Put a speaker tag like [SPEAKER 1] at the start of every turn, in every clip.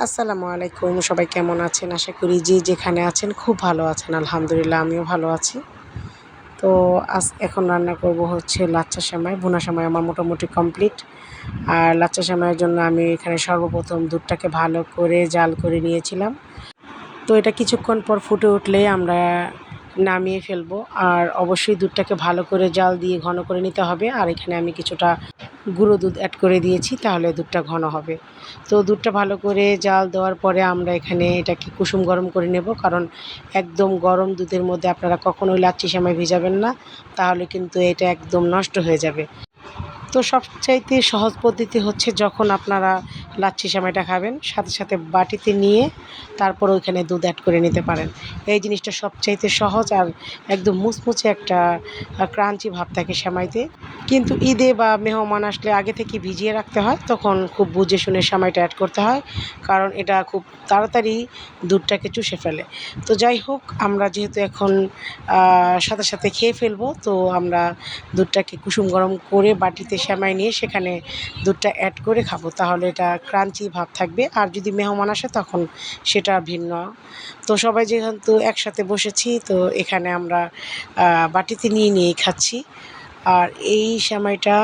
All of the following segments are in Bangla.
[SPEAKER 1] আসসালামু আলাইকুম, সবাই কেমন আছেন? আশা করি যে যেখানে আছেন খুব ভালো আছেন, আলহামদুলিল্লাহ আমিও ভালো আছি। তো আজ এখন রান্না করব হচ্ছে লাচ্চা সেমাই বোনা সেমাই আমার মোটামুটি কমপ্লিট। আর লাচ্চা সেমাইয়ের জন্য আমি এখানে সর্বপ্রথম দুধটাকে ভালো করে জাল করে নিয়েছিলাম। তো এটা কিছুক্ষণ পর ফুটে উঠলে আমরা নামিয়ে ফেলব। আর অবশ্যই দুধটাকে ভালো করে জাল দিয়ে ঘন করে নিতে হবে। আর এখানে আমি কিছুটা গুঁড়ো দুধ অ্যাড করে দিয়েছি, তাহলে দুধটা ঘন হবে। তো দুধটা ভালো করে জাল দেওয়ার পরে আমরা এখানে এটাকে কুসুম গরম করে নেব। কারণ একদম গরম দুধের মধ্যে আপনারা কখনোই লাচ্ছি সেমাই ভিজাবেন না। তাহলে কিন্তু এটা একদম নষ্ট হয়ে যাবে। তো সবচাইতে সহজ পদ্ধতি হচ্ছে যখন আপনারা লাচ্ছি সেমাইটা খাবেন, সাথে সাথে বাটিতে নিয়ে তারপর ওইখানে দুধ অ্যাড করে নিতে পারেন। এই জিনিসটা সবচাইতে সহজ আর একদম মুচমুচে একটা ক্রাঞ্চি ভাব থাকে সেমাইতে। কিন্তু ঈদে বা মেহমান আসলে আগে থেকে ভিজিয়ে রাখতে হয়, তখন খুব বুঝে শুনে সেমাইটা অ্যাড করতে হয়, কারণ এটা খুব তাড়াতাড়ি দুধটাকে চুষে ফেলে। তো যাই হোক, আমরা যেহেতু এখন সাথে সাথে খেয়ে ফেলব, তো আমরা দুধটাকে কুসুম গরম করে বাটিতে সেমাই নিয়ে সেখানে দুধটা অ্যাড করে খাব। তাহলে এটা ক্রাঞ্চি ভাব থাকবে। আর যদি মেহমান আসে তখন সেটা ভিন্ন। তো সবাই যেহেতু একসাথে বসেছি, তো এখানে আমরা বাটিতে নিয়ে নিয়েই খাচ্ছি। আর এই সেমাইটা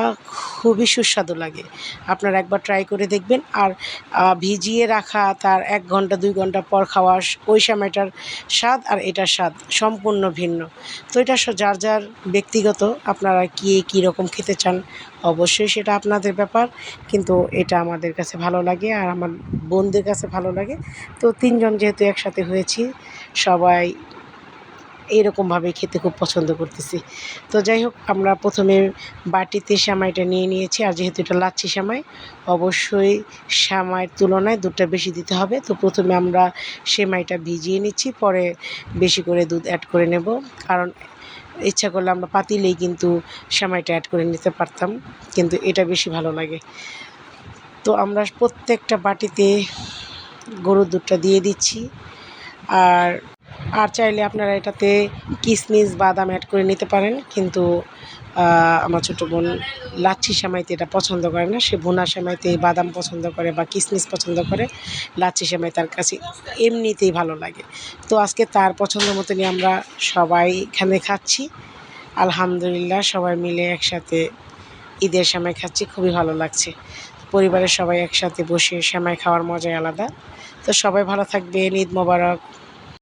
[SPEAKER 1] খুবই সুস্বাদু লাগে। আপনারা একবার ট্রাই করে দেখবেন। আর ভিজিয়ে রাখা তার এক ঘণ্টা, দুই ঘণ্টা পর খাওয়া ওই সেমাইটার স্বাদ আর এটার স্বাদ সম্পূর্ণ ভিন্ন। তো এটা যার যার ব্যক্তিগত আপনারা কী কী রকম খেতে চান অবশ্যই সেটা আপনাদের ব্যাপার। কিন্তু এটা আমাদের কাছে ভালো লাগে আর আমার বোনদের কাছে ভালো লাগে। তো তিনজন যেহেতু একসাথে হয়েছি, সবাই এইরকমভাবে খেতে খুব পছন্দ করতেছি। তো যাই হোক, আমরা প্রথমে বাটিতে সেমাইটা নিয়ে নিয়েছি। আর যেহেতু এটা লাচ্ছি সেমাই, অবশ্যই সেমাইয়ের তুলনায় দুধটা বেশি দিতে হবে। তো প্রথমে আমরা সেমাইটা ভিজিয়ে নিচ্ছি, পরে বেশি করে দুধ অ্যাড করে নেব। কারণ ইচ্ছা করলে আমরা পাতিলেই কিন্তু সেমাইটা অ্যাড করে নিতে পারতাম, কিন্তু এটা বেশি ভালো লাগে। তো আমরা প্রত্যেকটা বাটিতে গরুর দুধটা দিয়ে দিচ্ছি। আর আর চাইলে আপনারা এটাতে কিসমিস, বাদাম অ্যাড করে নিতে পারেন। কিন্তু আমার ছোটো বোন লাচ্ছি সেমাইতে এটা পছন্দ করে না। সে ভুনা সেমাইতে বাদাম পছন্দ করে বা কিসমিস পছন্দ করে। লাচ্ছি সেমাই তার কাছে এমনিতেই ভালো লাগে। তো আজকে তার পছন্দ মতনই আমরা সবাই এখানে খাচ্ছি। আলহামদুলিল্লাহ সবাই মিলে একসাথে ঈদের সময় খাচ্ছি, খুবই ভালো লাগছে। পরিবারের সবাই একসাথে বসে সেমাই খাওয়ার মজাই আলাদা। তো সবাই ভালো থাকবেন, ঈদ মোবারক।